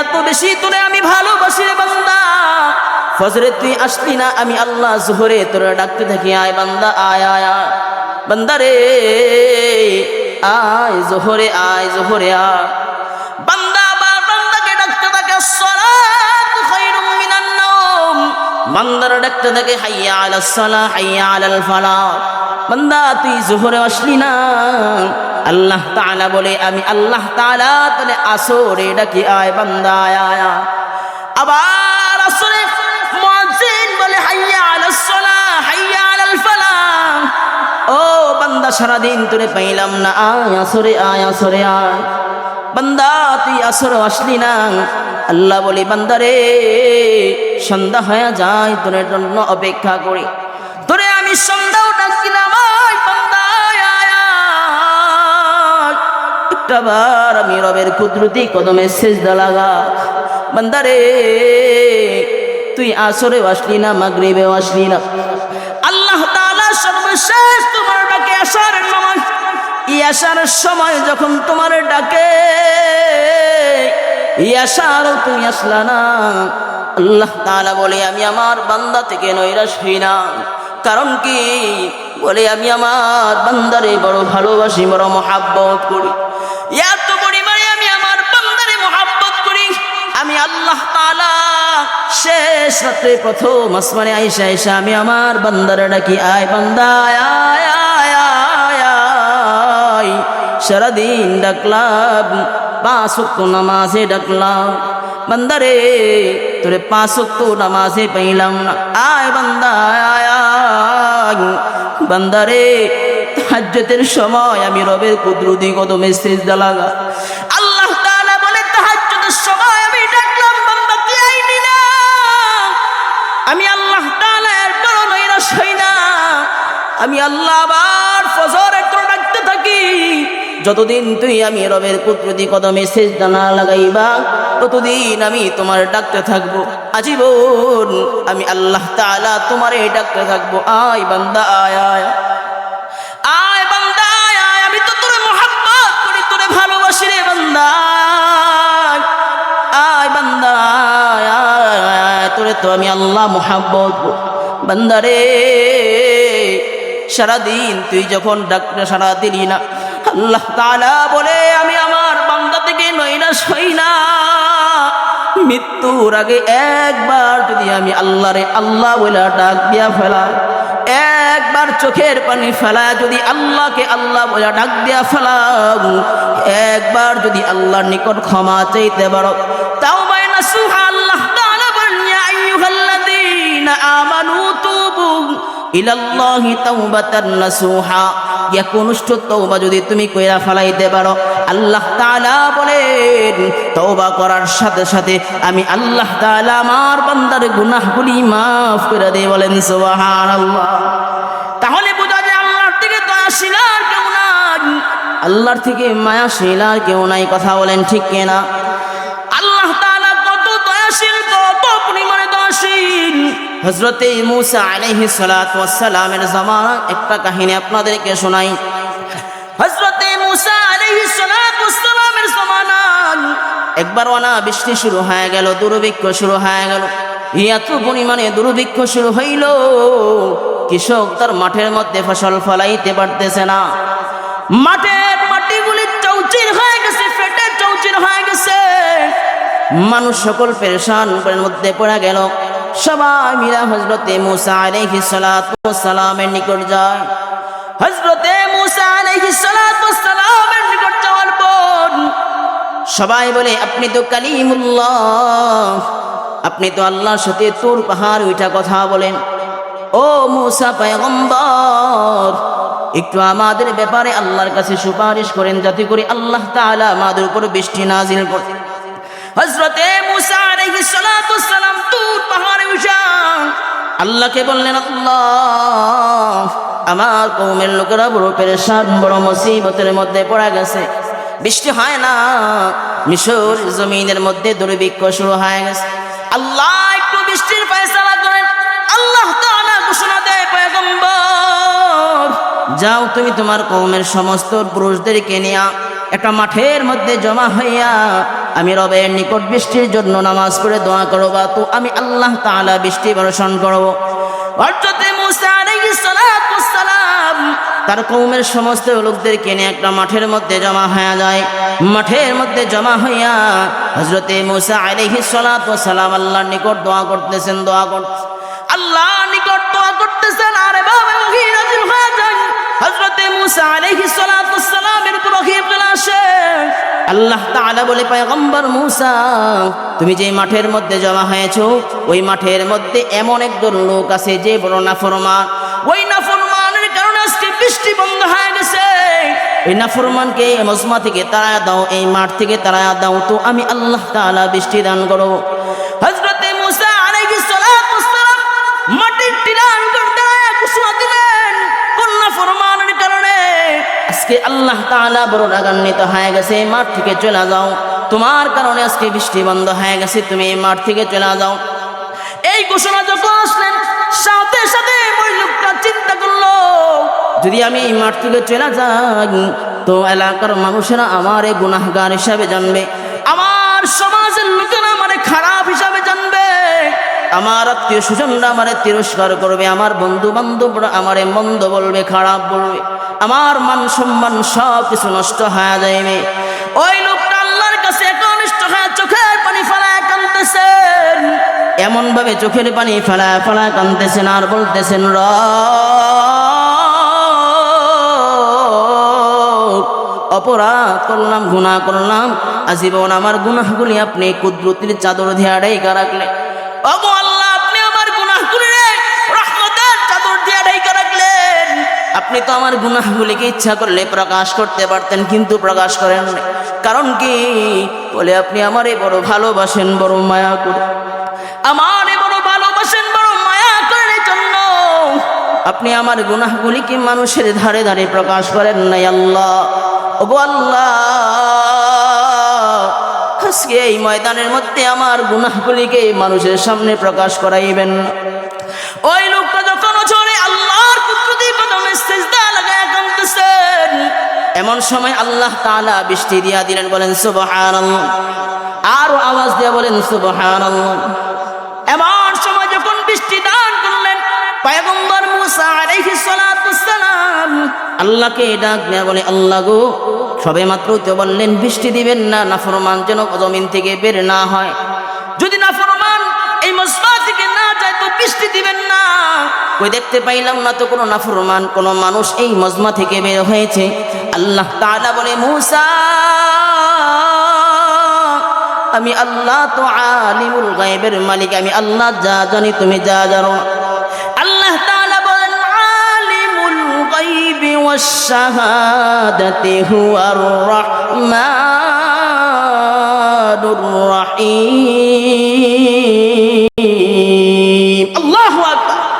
এত বেশি তোরে আমি ভালোবাসি রে বান্দা। ফজরে তুই আসলি না, আমি আল্লাহ জোহরে তোরে ডাকতে থাকি। আয় বান্দা, আয় আয় বান্দা রে, আয় জোহরে আয় জোহরে, আয়। বান্দা, আবার বান্দাকে ডাকতে থাকে, সলাত খায়রুম মিনান নাওম। বান্দার ডাকতে থাকে, হাইয়া আলাস সালাহ, হাইয়া আলাল ফালাহ। বান্দা, তুই জোহরে আসলি না। আল্লাহ তাআলা বলে, আমি আল্লাহ তাআলা তাহলে আসরে ডাকি আয় বান্দা, আয়। আবার আসরে বলে, হাইয়া আলাস সালাহ হাইয়া ও বান্দা, সারাদিন তোরে পাইলাম না, আয় আসরে আয় আসরে, আয়। বান্দা, তুই আসর আসলি না। আল্লাহ বলি বান্দারে সন্ধ্যা হয়ে যায়, তোর জন্য অপেক্ষা করি। তোরে আমি সন্ধ্যাও একটাবার আমি রবের কুদরতি কদমে সেজদা লাগা। বান্দারে, তুই আসরেও আসলি না, মাগরিবেও আসলি না। আল্লাহ তাআলা সর্বশেষ তোমার ডাকে আসার সময় ই আসার সময় যখন তোমার ডাকে ই আসার তুমি আসলা না। আল্লাহ তাআলা বলে, আমি আমার বান্দা থেকে নৈরাশ হই না। কারণ কি? বলে, আমি আমার বান্দারে বড় ভালোবাসি, বড় মহাব্বত করি। এত পরিমাণে আমি আমার বান্দারে মহাব্বত করি। আমি আল্লাহ তাআলা শেষ রাত্রে প্রথম আসমানে আইসা আইসা আমি আমার বান্দারে ডাকি, আয় বান্দা, আয় আয় আয় আয় সারাদিন ডাকলাম, পাঁচ নামাজে ডাকলাম, বান্দারে, তোরে পাঁচ নামাজে পাইলাম না। আয় বান্দা আয়। বান্দারে তাহাজ্জুদের সময় আমি রবের কুদরতি কত সেজদা লাগা। আল্লাহ বলে সময় আমি আল্লাহ আমি আল্লাহ আবার ফজর একটু ডাকতে থাকি। যতদিন তুই আমি রবের কুদরতি কদমে সেজদা না লাগাইবা, ততদিন আমি তোমার ডাকতে থাকব। আজীবন আমি আল্লাহ তাআলা তোমারে ডাকতে থাকব। আয় বান্দা, আয় আয়। আয়, তো আমি আল্লাহ মোহাব্বত বান্দারে সারাদিন তুই যখন ডাক্তার সারা দিলি না আল্লাহ তাআলা বলে আমি আমার বান্দা থেকে নৈরাশ হই না। মৃত্যুর আগে একবার যদি আমি আল্লাহরে আল্লাহ বলে ডাক দিয়া ফেলা একবার চোখের পানি ফেলা যদি আল্লাহকে আল্লাহ বলে ডাক দিয়া ফেলাম একবার যদি আল্লাহর নিকট ক্ষমা চাইতে পারো তাও বাইনা সুহা ইলাল্লাহি তাওবাতান নাসুহা। একনুষ্ঠ তওবা যদি তুমি কইরা ফেলাইতে পারো, আল্লাহ তাআলা বলেন, তওবা করার সাথে সাথে আমি আল্লাহ তাআলা আমার বান্দার গুনাহগুলি মাফ করে দেই বলেন, সুবহানাল্লাহ। তাহলে বোঝা যায় আল্লাহর থেকে দয়াশীল আর কেউ নাই। আল্লাহর থেকে মায়াশীল আর কেউ নাই, কথা বলেন ঠিক কিনা? হজরতে মুসা আলাইহি সালাতু ওয়াসসালামের জামানা একটা কাহিনী আপনাদেরকে শোনাই। হজরতে মুসা আলাইহি সালাতু ওয়াসসালামের জামানা একবার অনা বৃষ্টি শুরু হয়ে গেল, দুর্ভিক্ষ শুরু হয়ে গেল। এত পরিমাণে দুর্ভিক্ষ শুরু হইল, কৃষক তার মাঠের মধ্যে ফসল ফলাইতে পারতেছে না। মাঠের মাটিগুলি চৌচির হয়ে গেছে, ফেটে চৌচির হয়ে গেছে। মানুষ সকল পেরেশান মধ্যে পড়ে গেল। সবাই মিলা হজরতে মুসা আলাইহি সালাতু সালামের নিকট যায়। হজরতে মুসা আলাইহি সালাতু সালামের নিকট যাওয়ার পর সবাই বলে, আপনি তো কালিমুল্লাহ। আপনি তো আল্লাহর সাথে তোর পাহাড় উঠা কথা বলেন। ও মুসা পয়গম্বর, একটু আমাদের ব্যাপারে আল্লাহর কাছে সুপারিশ করেন, যাতে করে আল্লাহ তাআলা আমাদের উপর বৃষ্টি নাজিল করেন হজরতে মুসা আলাইহিস সালাতু সালাম তুর পাহাড়ে উঠা। আল্লাহকে বললেন, আল্লাহ, আমার কৌমের লোকেরা বড় পেরেশান, বড় মুসিবতের মধ্যে পড়া গেছে। বৃষ্টি হয় না, মিশর জমিনের মধ্যে দুর্ভিক্ষ শুরু হয়ে গেছে। আল্লাহ, একটু বৃষ্টির ফয়সালা করেন। আল্লাহ তাআলা ঘোষণা দেয়, পয়গম্বর, যাও তুমি তোমার কৌমের সমস্ত পুরুষদেরকে নিয়া, একটা মাঠের মধ্যে জমা হইয়া আমি রবের নিকট বৃষ্টির জন্য নামাজ পড়ে দোয়া করবা তো আমি আল্লাহ তাআলা বৃষ্টি বর্ষণ করব হযরতে মুসা তার কৌমের সমস্ত লোকদেরকে নিয়ে একটা মাঠের মধ্যে জমা হয়ে যায়। মাঠের মধ্যে জমা হইয়া হজরতে মুসা সালাতু সালাম আল্লাহর নিকট দোয়া করতেছেন দোয়া করতেছেন আল্লাহ নিকট দোয়া করতেছেন। আরে বাবা হযরতে মুসা সালাতু সালামের উপর আল্লাহ তাআলা বলে, পয়গম্বর মুসা, তুমি যে মাঠের মধ্যে জমা হয়েছ, ওই মাঠের মধ্যে এমন একজন লোক আছে যে বড় নাফরমান। ওই নাফরমানের কারণে আজকে বৃষ্টি বন্ধ হয়ে গেছে। এই নাফরমানকে মজমা থেকে তারা দাও, এই মাঠ থেকে তারা দাও। তো আমি আল্লাহ তাআলা বৃষ্টি দান করব আজকে আল্লাহ তাআলা বড় রাগান্বিত হয়ে গেছে মাঠ থেকে চলে যাও। তোমার কারণে আজকে বৃষ্টি বন্ধ হয়ে গেছে, তুমি এই মাঠ থেকে চলে যাও। এই ঘোষণা যখন আসলেন, সাথে সাথে ওই লোকটা চিন্তা করল, যদি আমি এই মাঠ থেকে চলে যাই, তো এলাকার মানুষেরা আমার এই গুনাহগার হিসাবে জানবে, আমার সমাজের লোকেরা আমার খারাপ হিসাবে জানবে, আমার আত্মীয় স্বজনরা আমার তিরস্কার করবে, আমার বন্ধু বান্ধবরা আমার মন্দ বলবে, খারাপ বলবে। আমার মান সম্মান সব কিছু নষ্ট হয়ে যাবে ওই লোকটা আল্লাহর কাছে একনিষ্ঠ হয়ে চোখের পানি ফেলায় কান্দতেছেন এমন ভাবে চোখের পানি ফেলায় ফেলায় কান্দতেছেন আর বলতেছেন র অপরাধ করলাম, গুনাহ করলাম, আজীবন আমার গুনাহগুলি আপনি কুদরতির চাদর দিয়ে আড়াইকা রাখলেন। ওগো আপনি তো আমার গুনাহগুলিকে ইচ্ছা করলে প্রকাশ করতে পারতেন, কিন্তু প্রকাশ করেন কারণ কি? বলে আপনি আমারে বড় ভালোবাসেন, বড় মায়া করে। আমারে বড় ভালোবাসেন, বড় মায়া এই জন্য। আপনি আমার গুনাহগুলিকে মানুষের ধারে ধারে প্রকাশ করেন নাই, আল্লাহ। ওগো আল্লাহ, আজকে এই ময়দানের মধ্যে আমার গুনাহগুলিকে মানুষের সামনে প্রকাশ করাইবেন। ওই এমন সময় আল্লাহ তাআলা বৃষ্টি দিয়া দিলেন, বলেন, সুবহানাল্লাহ। আরও আওয়াজ দিয়া বলেন, সুবহানাল্লাহ। এমন সময় যখন বৃষ্টি দান করলেন, পয়গম্বর মুসা আলাইহিস সালাতু সালাম আল্লাহকে ডাক দেয়া বলে, আল্লাহ গো, সবে মাত্র তো বললেন, বৃষ্টি দিবেন না, নাফরমান যেন জমিন থেকে বের না হয়। যদি নাফরমান এই মসবা থেকে না কই দেখতে পাইলাম না তো কোনো নাফরমান, কোনো মানুষ এই মজমা থেকে বের হয়েছে আল্লাহ তাআলা বলে, মুসা, আমি আল্লাহ তো আলিমুল গায়েবের মালিক, আমি আল্লাহ যা জানি তুমি যা জানো। আল্লাহ তাআলা বলেন, আলিমুল গায়বি ওয়াস শাহাদাতি হুয়ার রহমানুর রহিম